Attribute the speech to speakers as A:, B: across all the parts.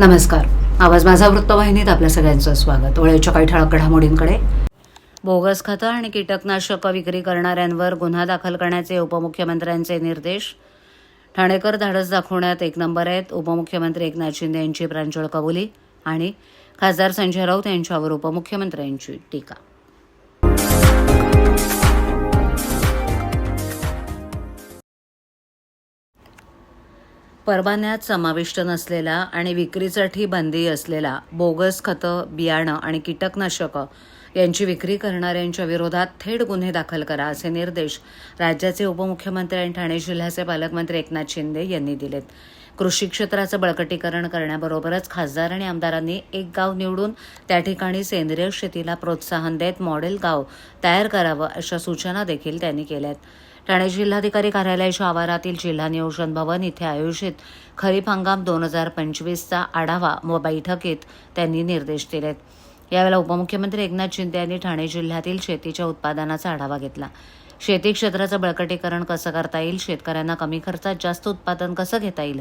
A: नमस्कार. आवाज माझा वृत्तवाहिनीत आपल्या सगळ्यांचं स्वागत. वेळेच्या काही ठळक घडामोडींकडे. बोगस खतं आणि कीटकनाशक विक्री करणाऱ्यांवर गुन्हा दाखल करण्याचे उपमुख्यमंत्र्यांचे निर्देश. ठाणेकर धाडस दाखवण्यात एक नंबर आहेत. उपमुख्यमंत्री एकनाथ शिंदे यांची प्रांजळ कबुली आणि खासदार संजय राऊत यांच्यावर उपमुख्यमंत्र्यांची टीका. परवान्यात समाविष्ट नसलेला आणि विक्रीसाठी बंदी असलेला बोगस खतं बियाणं आणि कीटकनाशकं यांची विक्री करणाऱ्यांच्या विरोधात थेट गुन्हे दाखल करा असे निर्देश राज्याचे उपमुख्यमंत्री आणि ठाणे जिल्ह्याचे पालकमंत्री एकनाथ शिंदे यांनी दिलेत. कृषी क्षेत्राचं बळकटीकरण करण्याबरोबरच खासदार आणि आमदारांनी एक गाव निवडून त्या ठिकाणी सेंद्रिय शेतीला प्रोत्साहन देत मॉडेल गाव तयार करावं अशा सूचना देखील त्यांनी केल्यात. ठाणे जिल्हाधिकारी कार्यालयाच्या आवारातील जिल्हा नियोजन भवन इथे आयोजित खरीप हंगाम दोन हजार पंचवीसचा आढावा व बैठकीत त्यांनी निर्देश दिलेत. यावेळेला उपमुख्यमंत्री एकनाथ शिंदे यांनी ठाणे जिल्ह्यातील शेतीच्या उत्पादनाचा आढावा घेतला. शेती क्षेत्राचं बळकटीकरण कसं करता येईल? शेतकऱ्यांना कमी खर्चात जास्त उत्पादन कसं घेता येईल?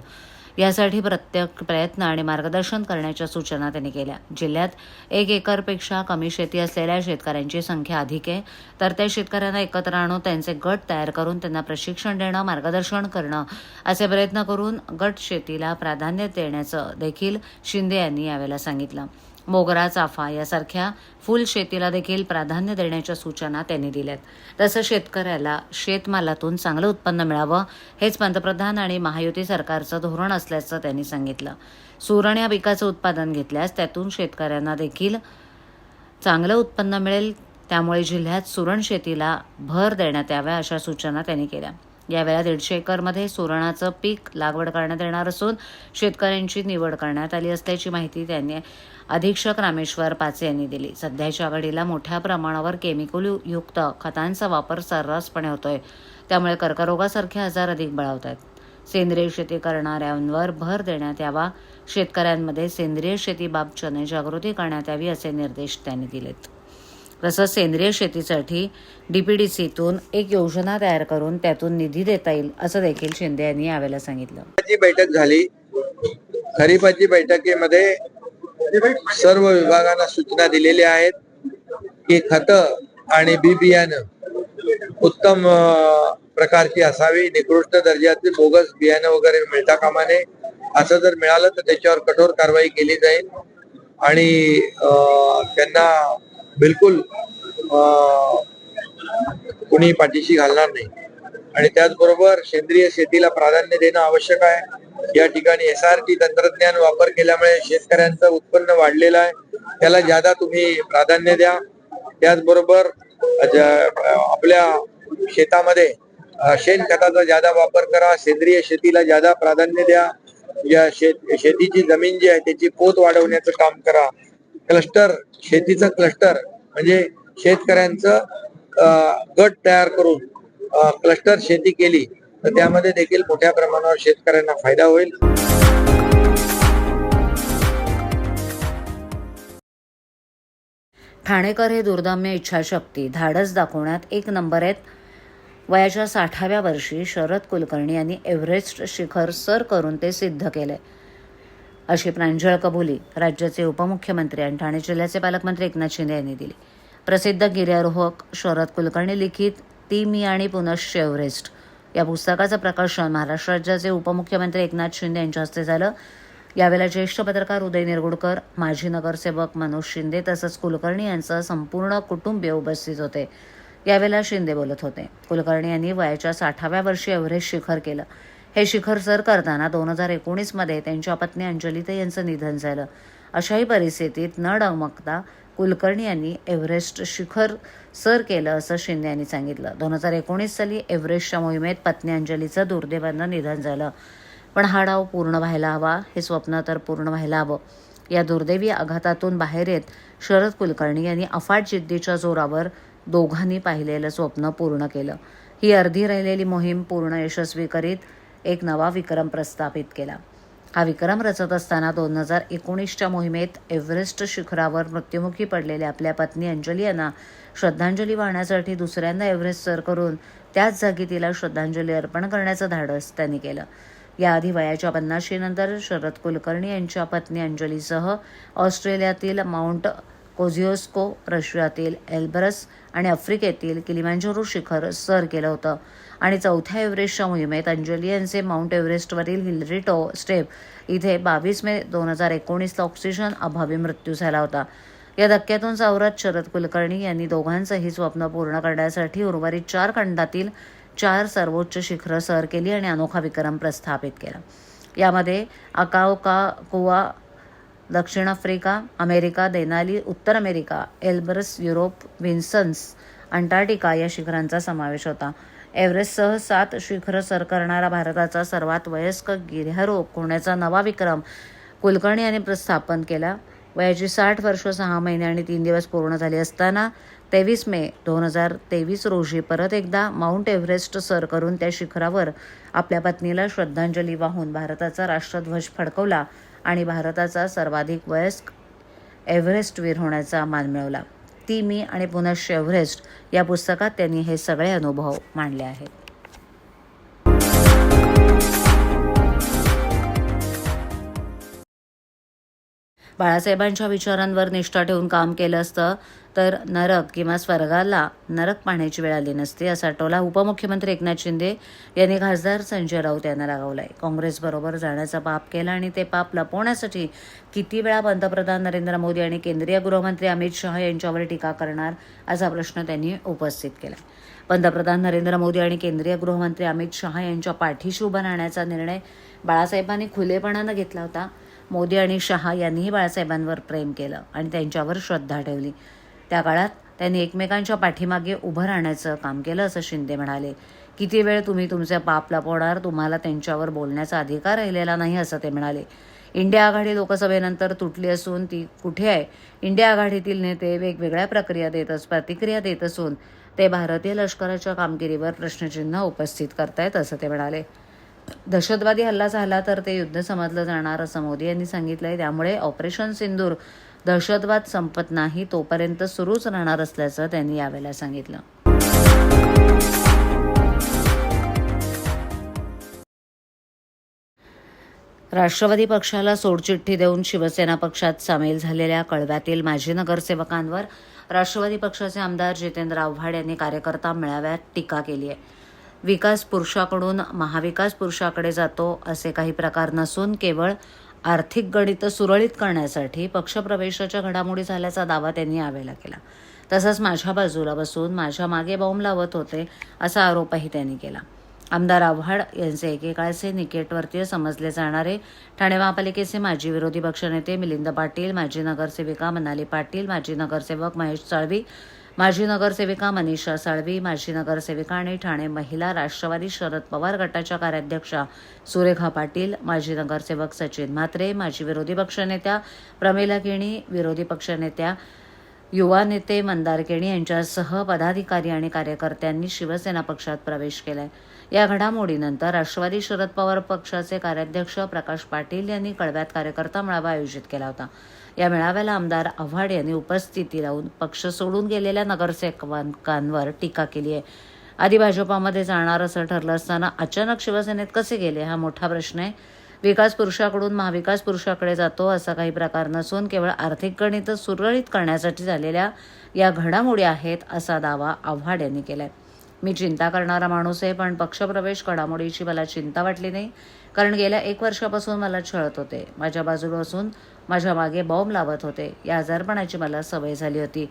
A: यासाठी प्रत्येक प्रयत्न आणि मार्गदर्शन करण्याच्या सूचना त्यांनी केल्या. जिल्ह्यात एक एकरपेक्षा कमी शेती असलेल्या शेतकऱ्यांची संख्या अधिक आहे. तर त्या शेतकऱ्यांना एकत्र आणून त्यांचे गट तयार करून त्यांना प्रशिक्षण देणं मार्गदर्शन करणं असे प्रयत्न करून गट शेतीला प्राधान्य देण्याचं देखील शिंदे यांनी यावेळेला सांगितलं. मोगरा चाफा यासारख्या फुल शेतीला देखील प्राधान्य देण्याच्या सूचना त्यांनी दिल्यात. तसं शेतकऱ्याला शेतमालातून चांगलं उत्पन्न मिळावं हेच पंतप्रधान आणि महायुती सरकारचं धोरण असल्याचं त्यांनी सांगितलं. सुरण या पिकाचं उत्पादन घेतल्यास त्यातून शेतकऱ्यांना देखील चांगलं उत्पन्न मिळेल त्यामुळे जिल्ह्यात सुरण शेतीला भर देण्यात याव्या अशा सूचना त्यांनी केल्या. यावेळा दीडशे एकरमध्ये सुरणाचं पीक लागवड करण्यात येणार असून शेतकऱ्यांची निवड करण्यात आली असल्याची माहिती त्यांनी अधीक्षक रामेश्वर पाचे यांनी दिली. सध्याच्या घडीला मोठ्या प्रमाणावर केमिकल युक्त खतांचा वापर सर्रासपणे होतोय. त्यामुळे कर्करोगासारखे आजार अधिक बळावत आहेत सेंद्रिय शेती करणाऱ्यांवर भर देण्यात यावा. शेतकऱ्यांमध्ये सेंद्रिय शेतीबाबत जनजागृती करण्यात यावी असे निर्देश त्यांनी दिलेत. तसंच सेंद्रिय शेतीसाठी डीपीडीसीतून एक योजना तयार करून त्यातून निधी देता येईल असं देखील शिंदे यांनी यावेळेला सांगितलं.
B: बैठक झाली खरीपाची बैठकीमध्ये सर्व विभागांना सूचना दिलेल्या आहेत की खत आणि बी बियाणं उत्तम प्रकारची असावी. निकृष्ट दर्जाचे बोगस बियाणं वगैरे मिळता कामा नये असं जर मिळालं तर त्याच्यावर कठोर कारवाई केली जाईल. आणि अं, त्यांना बिलकुल अं, कुणी पाठीशी घालणार नाही. आणि त्याचबरोबर सेंद्रिय शेतीला प्राधान्य देणं आवश्यक आहे. या ठिकाणी एस आर टी तंत्रज्ञान वापर केल्यामुळे शेतकऱ्यांचं उत्पन्न वाढलेलं आहे. त्याला ज्यादा तुम्ही प्राधान्य द्या. त्याचबरोबर आपल्या शेतामध्ये शेणखताचा ज्यादा वापर करा. सेंद्रिय शेतीला ज्यादा प्राधान्य द्या. या शेत शेतीची जमीन जी आहे त्याची पोत वाढवण्याचं काम करा. क्लस्टर शेतीचं क्लस्टर म्हणजे शेतकऱ्यांचं गट तयार करून क्लस्टर शेती केली तर त्यामध्ये देखील मोठ्या प्रमाणावर शेतकऱ्यांना फायदा होईल.
A: ठाणेकर हे दुर्दम्य इच्छाशक्ती. धाडस दाखवण्यात एक नंबर आहेत. वयाच्या साठाव्या वर्षी शरद कुलकर्णी यांनी एव्हरेस्ट शिखर सर करून ते सिद्ध केले. अशी प्रांजळ कबुली राज्याचे उपमुख्यमंत्री आणि ठाणे जिल्ह्याचे पालकमंत्री एकनाथ शिंदे यांनी दिली. प्रसिद्ध गिर्यारोहक शरद कुलकर्णी लिखित ती मी आणि पुनश्च एव्हरेस्ट. या पुस्तकाचं प्रकाशन महाराष्ट्र राज्याचे उपमुख्यमंत्री एकनाथ शिंदे यांच्या हस्ते झालं. यावेळेला ज्येष्ठ पत्रकार उदय निरगुडकर माजी नगरसेवक मनोज शिंदे तसंच कुलकर्णी यांचं संपूर्ण कुटुंबीय उपस्थित होते. यावेळेला शिंदे बोलत होते. कुलकर्णी यांनी वयाच्या साठाव्या वर्षी एव्हरेस्ट शिखर केलं. हे शिखर सर करताना दोन हजार एकोणीसमध्ये त्यांच्या पत्नी अंजलिता यांचं निधन झालं. अशाही परिस्थितीत न डगमगता कुलकर्णी यांनी एव्हरेस्ट शिखर सर केलं असं शिंदे यांनी सांगितलं. दोन हजार एकोणीस साली एव्हरेस्टच्या मोहिमेत पत्नी अंजलीचं दुर्दैवानं निधन झालं. पण हा डाव पूर्ण व्हायला हवा हे स्वप्न तर पूर्ण व्हायला हवं. या दुर्दैवी आघातातून बाहेर येत शरद कुलकर्णी यांनी अफाट जिद्दीच्या जोरावर दोघांनी पाहिलेलं स्वप्न पूर्ण केलं. ही अर्धी राहिलेली मोहीम पूर्ण यशस्वी करीत एक नवा विक्रम प्रस्थापित केला. हा विक्रम रचत असताना दोन हजार एकोणीसच्या मोहिमेत एव्हरेस्ट शिखरावर मृत्युमुखी पडलेल्या आपल्या पत्नी अंजली यांना श्रद्धांजली वाहण्यासाठी दुसऱ्यांदा एव्हरेस्ट सर करून त्याच जागी तिला श्रद्धांजली अर्पण करण्याचं धाडस त्यांनी केलं. याआधी वयाच्या पन्नाशीनंतर शरद कुलकर्णी यांच्या पत्नी अंजलीसह ऑस्ट्रेलियातील माउंट कोझिओस्को रशियातील एल्बरस आणि आफ्रिकेतील किलिमांजरो शिखर सर केलं होतं. आणि चौथ्या एव्हरेस्टच्या मोहिमेत अंजली यांचे माउंट एव्हरेस्टवरील टॉ स्टेप इथे बावीस मे दोन हजार एकोणीसला ऑक्सिजन अभावी मृत्यू झाला होता. या धक्क्यातून सावरत शरद कुलकर्णी यांनी दोघांचंही स्वप्न पूर्ण करण्यासाठी उर्वरित चार खंडातील चार सर्वोच्च शिखरं सर केली आणि अनोखा विक्रम प्रस्थापित केला. यामध्ये अकाओका कुवा दक्षिण आफ्रिका अमेरिका देनाली उत्तर America Elbrus Europe Vinson's Antarctica या शिखरांचा समावेश होता. एव्हरेस्टसह सात शिखरं सर करणारा भारताचा सर्वात वयस्क गिर्यारोप होण्याचा नवा विक्रम कुलकर्णी यांनी प्रस्थापन केला. वयाची साठ वर्ष सहा महिने आणि तीन दिवस पूर्ण झाली असताना तेवीस मे दोन हजार तेवीस रोजी परत एकदा माउंट एव्हरेस्ट सर करून त्या शिखरावर आपल्या पत्नीला श्रद्धांजली वाहून भारताचा राष्ट्रध्वज फडकवला आणि भारताचा सर्वाधिक वयस्क एव्हरेस्टवीर होण्याचा मान मिळवला. ती मी आणि पुनश्च एव्हरेस्ट या पुस्तकात त्यांनी हे सगळे अनुभव मांडले आहेत. बाळासाहेबांच्या विचारांवर निष्ठा ठेवून काम केलं असतं. तर नरक किंवा स्वर्गाला नरक पाहण्याची वेळ आली नसती असा टोला उपमुख्यमंत्री एकनाथ शिंदे यांनी खासदार संजय राऊत यांना लगावलाय. काँग्रेसबरोबर जाण्याचा पाप केला आणि ते पाप लपवण्यासाठी किती वेळा पंतप्रधान नरेंद्र मोदी आणि केंद्रीय गृहमंत्री अमित शहा यांच्यावर टीका करणार असा प्रश्न त्यांनी उपस्थित केला पंतप्रधान नरेंद्र मोदी आणि केंद्रीय गृहमंत्री अमित शहा यांच्या पाठीशी उभं राहण्याचा निर्णय बाळासाहेबांनी खुलेपणानं घेतला होता. मोदी आणि शहा यांनीही बाळासाहेबांवर प्रेम केलं आणि त्यांच्यावर श्रद्धा ठेवली. त्या काळात त्यांनी एकमेकांच्या पाठीमागे उभं राहण्याचं काम केलं असं शिंदे म्हणाले. किती वेळ तुम्ही तुमचे पाप लपवणार तुम्हाला त्यांच्यावर बोलण्याचा अधिकार राहिलेला नाही असं ते म्हणाले. इंडिया आघाडी लोकसभेनंतर तुटली असून ती कुठे आहे? इंडिया आघाडीतील नेते वेगवेगळ्या प्रक्रिया देतच प्रतिक्रिया देत असून ते भारतीय लष्कराच्या कामगिरीवर प्रश्नचिन्ह उपस्थित करतायत असं ते म्हणाले. दहशतवादी हल्ला झाला तर ते युद्ध समजलं जाणार असं मोदी यांनी सांगितलंय. त्यामुळे ऑपरेशन सिंदूर दहशतवाद संपत नाही तोपर्यंत सुरूच राहणार असल्याचं त्यांनी यावेळेला सांगितलं. राष्ट्रवादी पक्षाला सोडचिठ्ठी देऊन शिवसेना पक्षात सामील झालेल्या कळव्यातील माजी नगरसेवकांवर राष्ट्रवादी पक्षाचे आमदार जितेंद्र आव्हाड यांनी कार्यकर्ता मेळाव्यात टीका केली आहे विकास पुरुषाकडून महाविकास पुरुषाकडे जातो असे काही प्रकार नसून केवळ आर्थिक गणित सुरळीत करण्यासाठी पक्षप्रवेशाच्या घडामोडी झाल्याचा दावा त्यांनी यावेळेला केला. तसंच माझ्या बाजूला बसून माझ्या मागे बॉम्ब लावत होते असा आरोपही त्यांनी केला. आमदार आव्हाड यांचे एकेकाळचे निकेटवर्तीय समजले जाणारे ठाणे महापालिकेचे माजी विरोधी पक्षनेते मिलिंद पाटील माजी नगरसेविका मनाली पाटील माजी नगरसेवक महेश चळवी माजी नगरसेविका मनीषा साळवी माजी नगरसेविका आणि ठाणे महिला राष्ट्रवादी शरद पवार गटाच्या कार्याध्यक्षा सुरेखा पाटील माजी नगरसेवक सचिन म्हात्रे माजी विरोधी पक्षनेत्या प्रमिला केणी विरोधी पक्षनेत्या युवा नेते मंदार केणी यांच्यासह पदाधिकारी आणि कार्यकर्त्यांनी शिवसेना पक्षात प्रवेश केलाय. या घडामोडीनंतर राष्ट्रवादी शरद पवार पक्षाचे कार्याध्यक्ष प्रकाश पाटील यांनी कळव्यात कार्यकर्ता मेळावा आयोजित केला होता. या मेळाव्याला आमदार आव्हाड यांनी उपस्थिती लावून पक्ष सोडून गेलेल्या नगरसेवकांवर टीका केली आहे. आधी भाजपामध्ये जाणार असं ठरलं असताना अचानक शिवसेनेत कसे गेले हा मोठा प्रश्न आहे. विकास पुरुषाकडून महाविकास पुरुषाकडे जातो असा काही प्रकार नसून केवळ आर्थिक गणित सुरळीत करण्यासाठी झालेल्या या घडामोडी आहेत असा दावा आव्हाड यांनी केला आहे मी चिंता करणारा माणूस आहे पण पक्षप्रवेश घडामोडीची मला चिंता वाटली नाही. कारण गेल्या एक वर्षापासून मला छळत होते. माझ्या बाजूला असून माझ्या मागे बॉम्ब लावत होते. या आजारपणाची मला सवय झाली होती.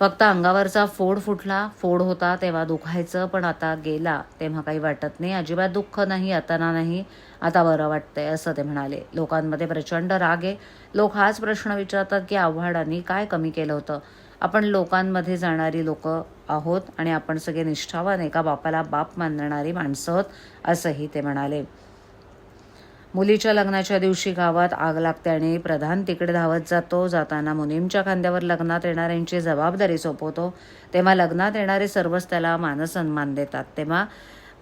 A: फक्त अंगावरचा फोड फुटला फोड होता तेव्हा दुखायचं पण आता गेला. तेव्हा काही वाटत नाही. अजिबात दुःख नाही आता ना नाही. आता बरं वाटतंय असं ते म्हणाले. लोकांमध्ये प्रचंड राग आहे. लोक हाच प्रश्न विचारतात की आव्हाडांनी काय कमी केलं होतं? आपण लोकांमध्ये जाणारी लोक आहोत आणि आपण सगळे निष्ठावान एका बापाला बाप मानणारी माणसं आहोत असंही ते म्हणाले. मुलीच्या लग्नाच्या दिवशी गावात आग लागते आणि प्रधान तिकडे धावत जातो. जाताना मुनीमच्या खांद्यावर लग्नात येणाऱ्यांची जबाबदारी सोपवतो. तेव्हा लग्नात येणारे सर्वच त्याला मानसन्मान देतात. तेव्हा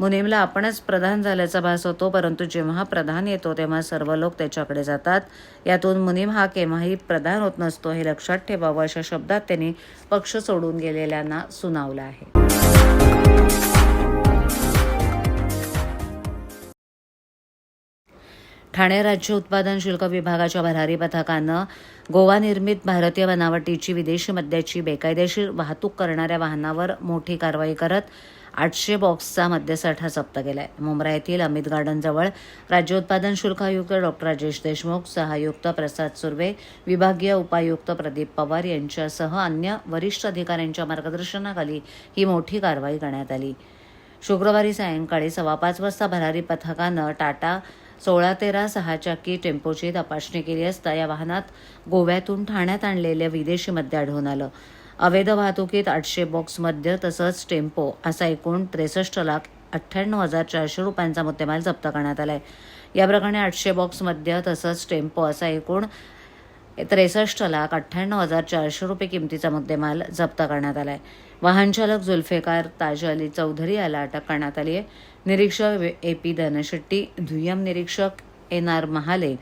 A: मुनीमला आपणच प्रधान झाल्याचा भास होतो परंतु जेव्हा प्रधान येतो तेव्हा सर्व लोक त्याच्याकडे जातात. यातून मुनीम हा केव्हाही प्रधान होत नसतो हे लक्षात ठेवावं अशा शब्दात त्यांनी पक्ष सोडून गेलेल्यांना सुनावलं आहे. ठाणे राज्य उत्पादन शुल्क विभागाच्या भरारी पथकानं गोवा निर्मित भारतीय बनावटीची विदेशी मद्याची बेकायदेशीर वाहतूक करणाऱ्या वाहनावर मोठी कारवाई करत आठशे बॉक्सचा मद्यसाठा जप्त केला आहे मुंब्रा येथील अमित गार्डनजवळ राज्य उत्पादन शुल्क आयुक्त डॉक्टर राजेश देशमुख सहायुक्त प्रसाद सुर्वे विभागीय उपायुक्त प्रदीप पवार यांच्यासह अन्य वरिष्ठ अधिकाऱ्यांच्या मार्गदर्शनाखाली ही मोठी कारवाई करण्यात आली. शुक्रवारी सायंकाळी सव्वा पाच वाजता भरारी पथकानं टाटा सोळा तेरा सहा चाकी टेम्पोची तपासणी केली असता या वाहनात गोव्यातून ठाण्यात आणलेले विदेशी मद्य आढळून आलं. अवैध वाहतुकीत आठशे बॉक्स मद्य तसंच टेम्पो असा एकूण त्रेसष्ट लाख अठ्ठ्याण्णव हजार चारशे रुपयांचा मुद्देमाल जप्त करण्यात आला या प्रकरणी आठशे बॉक्स मद्य तसंच टेम्पो असा एकूण त्रेसष्ट लाख अठ्ठ्याण्णव हजार चारशे रुपये किमतीचा मुद्देमाल जप्त करण्यात आला आहे वाहनचालक जुल्फेकार ताज अली चौधरी याला अटक करण्यात आली आहे निरीक्षक ए पी धनशेट्टी दुय्यम निरीक्षक एन आर महाले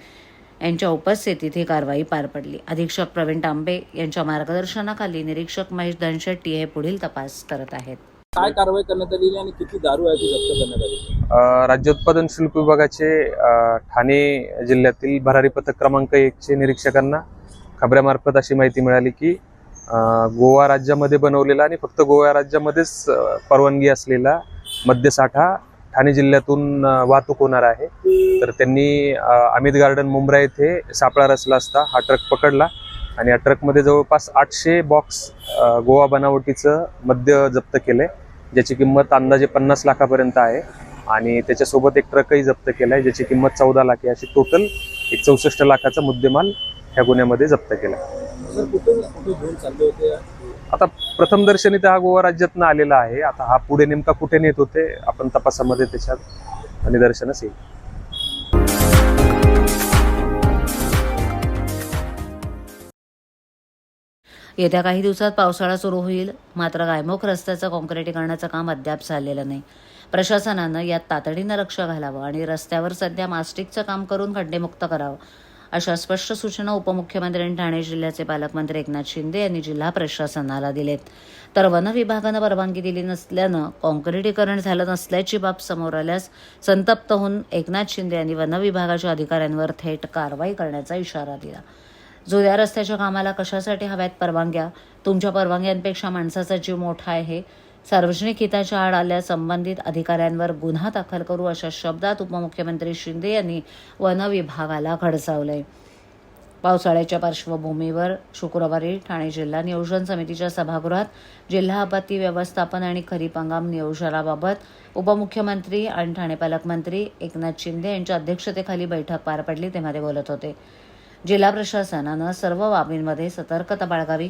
A: यांच्या उपस्थितीत ही कारवाई पार पडली. अधीक्षक प्रवीण तांबे यांच्या मार्गदर्शनाखाली निरीक्षक महेश धनशेट्टी हे पुढील तपास करत आहेत.
C: काय कारवाई करण्यात आली आणि किती दारू आहे ती जप्त करण्यात आली?
D: अ, राज्य उत्पादन शुल्क विभागाचे ठाणे जिल्ह्यातील भरारी पथक क्रमांक एकचे निरीक्षकांना खबऱ्यामार्फत अशी माहिती मिळाली की गोवा राज्यामध्ये बनवलेला आणि फक्त गोवा राज्यामध्येच परवानगी असलेला मद्यसाठा ठाणे जिल्ह्यातून वाहतूक होणार आहे. तर त्यांनी अमित गार्डन मुंब्रा येथे सापळा रचला असता हा ट्रक पकडला आणि या ट्रकमध्ये जवळपास आठशे बॉक्स गोवा बनावटीचं मद्य जप्त केलंय ज्याची किंमत अंदाजे पन्नास लाखापर्यंत आहे आणि त्याच्यासोबत एक ट्रकही जप्त केला आहे ज्याची किंमत चौदा लाख आहे. अशी टोटल एक चौसष्ट लाखाचा मुद्देमाल ह्या गुन्ह्यामध्ये जप्त केला आता प्रथमदर्शनी तर हा गोवा राज्यातनं आलेला आहे. आता हा पुढे नेमका कुठे नेत होते आपण तपासामध्ये त्याच्यात निदर्शनच येईल.
A: येत्या काही दिवसात पावसाळा सुरू होईल. मात्र गायमुख रस्त्याचं काँक्रिटीकरणाचं काम अद्याप झालेलं नाही. प्रशासनानं यात तातडीनं लक्ष घालावं आणि रस्त्यावर सध्या मास्टिकचं काम करून खड्डेमुक्त करावं अशा स्पष्ट सूचना उपमुख्यमंत्री आणि ठाणे जिल्ह्याचे पालकमंत्री एकनाथ शिंदे यांनी जिल्हा प्रशासनाला दिलेत. तर वन विभागानं परवानगी दिली नसल्यानं काँक्रिटीकरण झालं नसल्याची बाब समोर आल्यास संतप्त होऊन एकनाथ शिंदे यांनी वन विभागाच्या अधिकाऱ्यांवर थेट कारवाई करण्याचा इशारा दिला. जुन्या रस्त्याच्या कामाला कशासाठी हव्यात परवानग्या? तुमच्या परवानग्यांपेक्षा माणसाचा जीव मोठा आहे. सार्वजनिक हिताच्या आड आल्या संबंधित अधिकाऱ्यांवर गुन्हा दाखल करू अशा शब्दात उपमुख्यमंत्री शिंदे यांनी वनविभागाला खडसावलंय पावसाळ्याच्या पार्श्वभूमीवर शुक्रवारी ठाणे जिल्हा नियोजन समितीच्या सभागृहात जिल्हा आपत्ती व्यवस्थापन आणि खरीप हंगाम नियोजनाबाबत उपमुख्यमंत्री आणि ठाणे पालकमंत्री एकनाथ शिंदे यांच्या अध्यक्षतेखाली बैठक पार पडली तेव्हा ते बोलत होते. जिल्हा प्रशासनानं सर्व बाबींमध्ये सतर्कता बाळगावी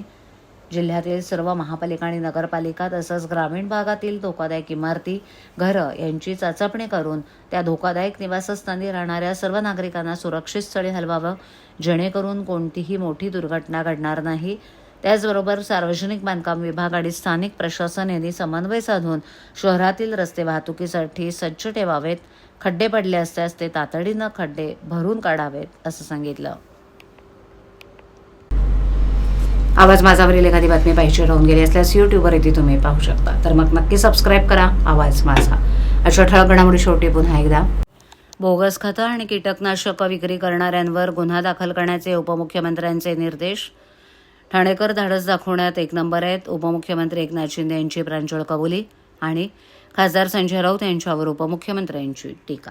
A: जिल्ह्यातील सर्व महापालिका आणि नगरपालिका तसंच ग्रामीण भागातील धोकादायक इमारती घरं यांची चाचपणी करून त्या धोकादायक निवासस्थानी राहणाऱ्या सर्व नागरिकांना सुरक्षित स्थळी हलवावं जेणेकरून कोणतीही मोठी दुर्घटना घडणार नाही. त्याचबरोबर सार्वजनिक बांधकाम विभाग आणि स्थानिक प्रशासन यांनी समन्वय साधून शहरातील रस्ते वाहतुकीसाठी सज्ज ठेवावेत खड्डे पडले असल्यास ते तातडीनं खड्डे भरून काढावेत असं सांगितलं. आवाज माझावरील एखादी बातमी पाहिजे राहून गेली असल्यास यूट्यूबवर येथे तुम्ही पाहू शकता. तर मग नक्की सबस्क्राईब करा आवाज माझा. अशा ठळक घडामोडी शेवटी पुन्हा एकदा. बोगस खतं आणि कीटकनाशक विक्री करणाऱ्यांवर गुन्हा दाखल करण्याचे उपमुख्यमंत्र्यांचे निर्देश. ठाणेकर धाडस दाखवण्यात एक नंबर आहेत. उपमुख्यमंत्री एकनाथ शिंदे यांची प्रांजळ कबुली आणि खासदार संजय राऊत यांच्यावर उपमुख्यमंत्र्यांची टीका.